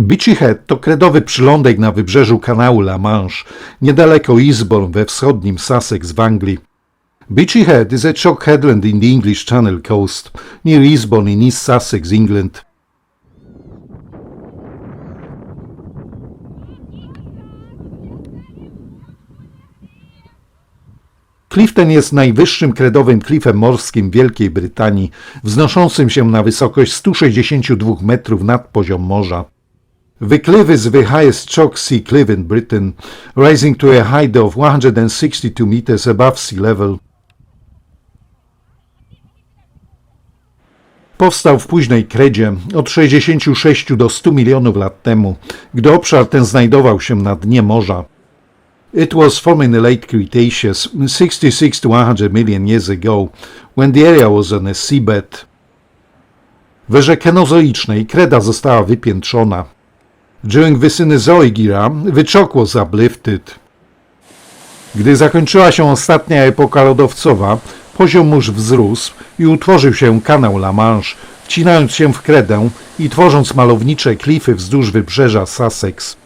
Beachy Head to kredowy przylądek na wybrzeżu kanału La Manche, niedaleko Eastbourne we wschodnim Sussex w Anglii. Beachy Head is a chalk headland in the English Channel coast, near Eastbourne in East Sussex, England. Klif ten jest najwyższym kredowym klifem morskim Wielkiej Brytanii, wznoszącym się na wysokość 162 metrów nad poziom morza. The cliff is the highest chalk sea cliff in Britain, rising to a height of 162 meters above sea level. Powstał w późnej kredzie od 66 do 100 milionów lat temu, gdy obszar ten znajdował się na dnie morza. It was formed in the late Cretaceous, 66 to 100 million years ago, when the area was on a seabed. W erze kenozoicznej kreda została wypiętrzona. During the chalk was uplifted. Gdy zakończyła się ostatnia epoka lodowcowa, poziom mórz wzrósł i utworzył się kanał La Manche, wcinając się w kredę i tworząc malownicze klify wzdłuż wybrzeża Sussex.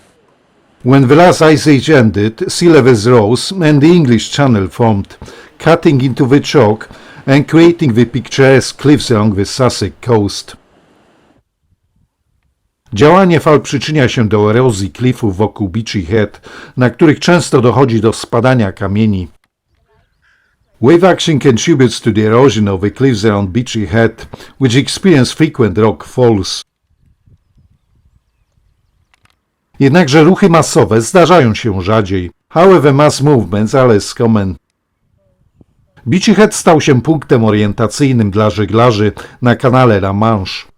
When the last ice age ended, sea levels rose and the English Channel formed, cutting into the chalk and creating the picturesque cliffs along the Sussex coast. Działanie fal przyczynia się do erozji klifów wokół Beachy Head, na których często dochodzi do spadania kamieni. Wave action contributes to the erosion of the cliffs around Beachy Head, which experience frequent rock falls. Jednakże ruchy masowe zdarzają się rzadziej. However, mass movements are less common. Beachy Head stał się punktem orientacyjnym dla żeglarzy na kanale La Manche.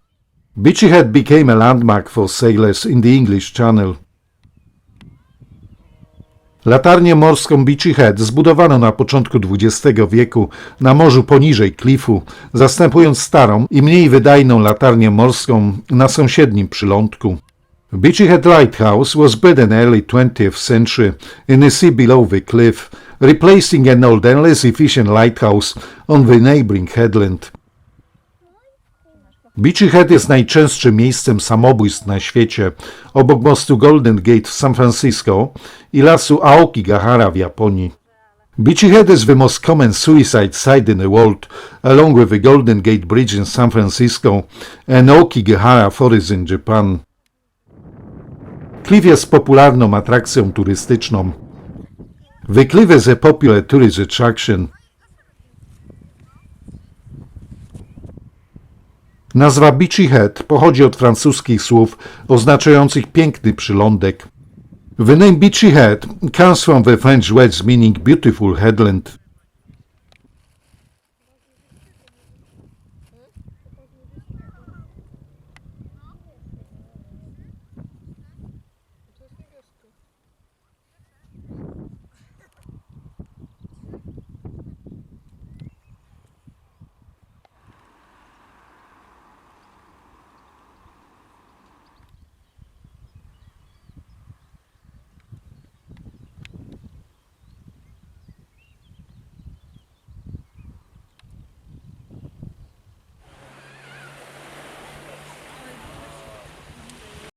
Beachy Head became a landmark for sailors in the English Channel. Latarnię morską Beachy Head zbudowano na początku XX wieku na morzu poniżej klifu, zastępując starą i mniej wydajną latarnię morską na sąsiednim przylądku. Beachy Head Lighthouse was built in early 20th century in the sea below the cliff, replacing an old and less efficient lighthouse on the neighboring headland. Beachy Head jest najczęstszym miejscem samobójstw na świecie, obok mostu Golden Gate w San Francisco i lasu Aokigahara w Japonii. Beachy Head is the most common suicide site in the world, along with the Golden Gate Bridge in San Francisco and Aokigahara Forest in Japan. Cliff jest popularną atrakcją turystyczną. The cliff is a popular tourist attraction. Nazwa Beachy Head pochodzi od francuskich słów oznaczających piękny przylądek. The name Beachy Head comes from the French words meaning beautiful headland.